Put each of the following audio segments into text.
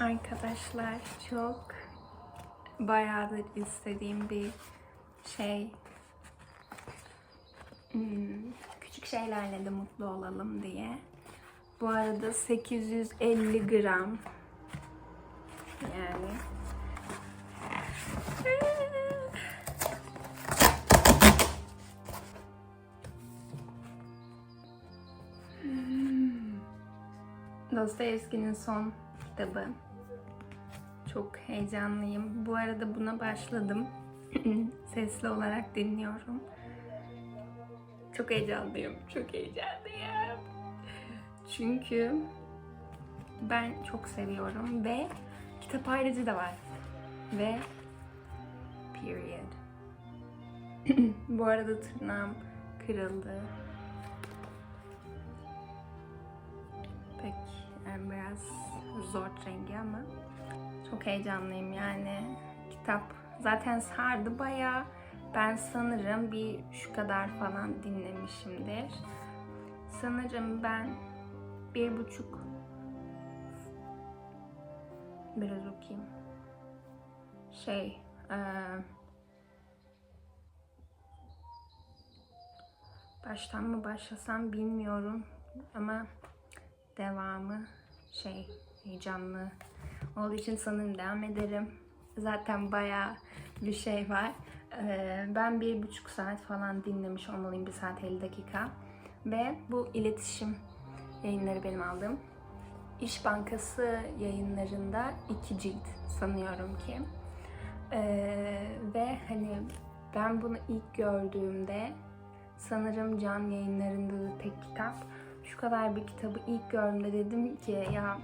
Arkadaşlar çok bayağıdır istediğim bir şey. Hmm, küçük şeylerle de mutlu olalım diye. Bu arada 850 gram. Yani. Dostoyevski'nin son kitabı. Çok heyecanlıyım. Bu arada buna başladım. Sesli olarak dinliyorum. Çok heyecanlıyım. Çok heyecanlıyım. Çünkü ben çok seviyorum ve kitap ayrıcı da var. Ve period. Bu arada tırnağım kırıldı. Pek yani biraz zor rengi ama çok heyecanlıyım yani. Kitap zaten sardı bayağı. Ben sanırım bir şu kadar falan dinlemişimdir. Sanırım ben bir buçuk biraz okuyayım. Şey eee, baştan mı başlasam bilmiyorum ama devamı şey heyecanlı olduğu için sanırım devam ederim. Zaten bayağı bir şey var. Ee, ben bir buçuk saat falan dinlemiş olmalıyım. Bir saat 50 dakika. Ve bu iletişim yayınları benim aldığım. İş Bankası yayınlarında iki cilt sanıyorum ki. Ee, ve hani ben bunu ilk gördüğümde sanırım can yayınlarında da tek kitap. Şu kadar bir kitabı ilk gördüğümde dedim ki ya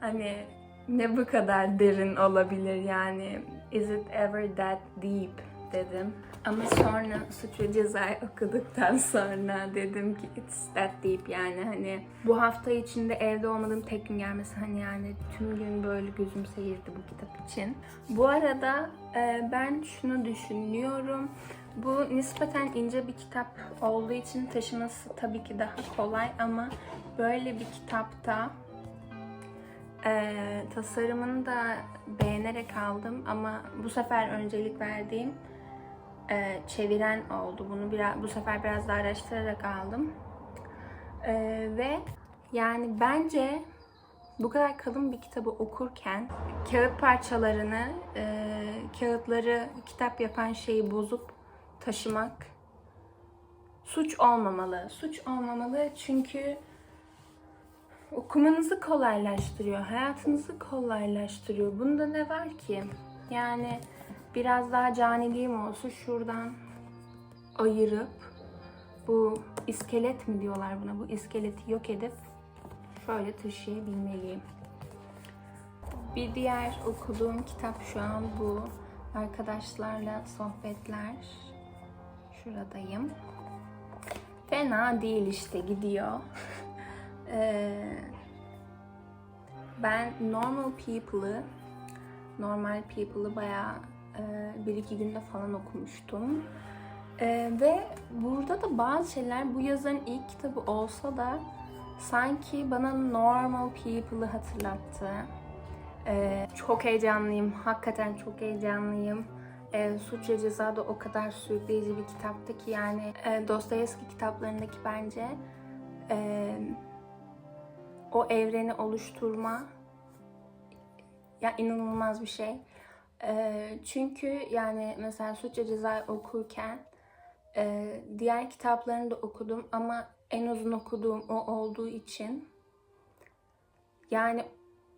hani ne bu kadar derin olabilir yani is it ever that deep dedim. Ama sonra Suç ve Ceza'yı okuduktan sonra dedim ki it's that deep yani hani bu hafta içinde evde olmadığım tek gün gelmesi hani yani tüm gün böyle gözüm seyirdi bu kitap için. Bu arada e, ben şunu düşünüyorum. Bu nispeten ince bir kitap olduğu için taşıması tabii ki daha kolay ama böyle bir kitapta e, tasarımını da beğenerek aldım ama bu sefer öncelik verdiğim e, çeviren oldu. Bunu biraz bu sefer biraz daha araştırarak aldım. E, ve yani bence bu kadar kalın bir kitabı okurken kağıt parçalarını, e, kağıtları kitap yapan şeyi bozup taşımak suç olmamalı. Suç olmamalı çünkü okumanızı kolaylaştırıyor, hayatınızı kolaylaştırıyor. Bunda ne var ki? Yani biraz daha caniliğim olsa şuradan ayırıp bu iskelet mi diyorlar buna? Bu iskeleti yok edip şöyle taşıyabilmeliyim. Bir diğer okuduğum kitap şu an bu. Arkadaşlarla sohbetler. Şuradayım. Fena değil işte gidiyor. Ee, ben Normal People'ı Normal People'ı bayağı e, bir iki günde falan okumuştum. Ee, ve burada da bazı şeyler bu yazarın ilk kitabı olsa da sanki bana Normal People'ı hatırlattı. Ee, çok heyecanlıyım. Hakikaten çok heyecanlıyım. E, Suç ve Ceza da o kadar sürükleyici bir kitaptı ki yani e, Dostoyevski kitaplarındaki bence e, o evreni oluşturma ya inanılmaz bir şey. E, çünkü yani mesela Suç ve Ceza okurken e, diğer kitaplarını da okudum ama en uzun okuduğum o olduğu için yani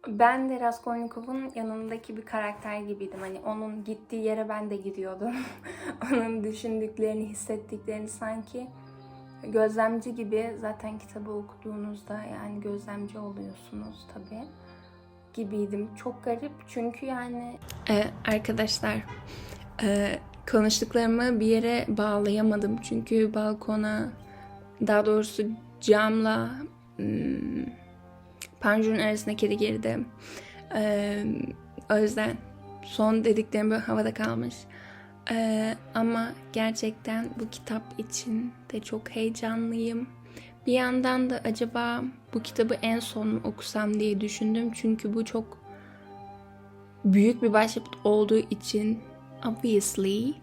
ben de Raskolnikov'un yanındaki bir karakter gibiydim. Hani onun gittiği yere ben de gidiyordum. onun düşündüklerini, hissettiklerini sanki gözlemci gibi zaten kitabı okuduğunuzda yani gözlemci oluyorsunuz tabii gibiydim. Çok garip çünkü yani Ee, arkadaşlar e, konuştuklarımı bir yere bağlayamadım çünkü balkona daha doğrusu camla hmm, panjurun arasında kedi girdi. Ee, o yüzden son dediklerim böyle havada kalmış. Ee, ama gerçekten bu kitap için de çok heyecanlıyım. Bir yandan da acaba bu kitabı en son mu okusam diye düşündüm. Çünkü bu çok büyük bir başyapıt olduğu için obviously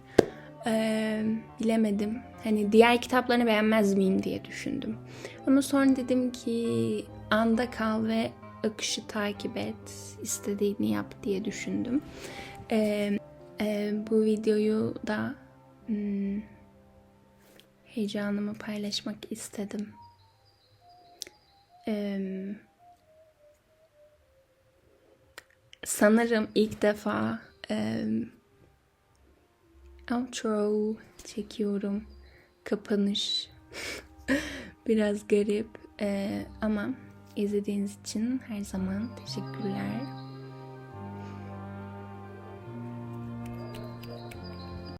eee, bilemedim. Hani diğer kitaplarını beğenmez miyim diye düşündüm. Ama sonra dedim ki anda kal ve akışı takip et, istediğini yap diye düşündüm. Eee, eee, bu videoyu da hmm, heyecanımı paylaşmak istedim. Eee, sanırım ilk defa eee, outro çekiyorum. Kapanış. Biraz garip eee, ama izlediğiniz için her zaman teşekkürler.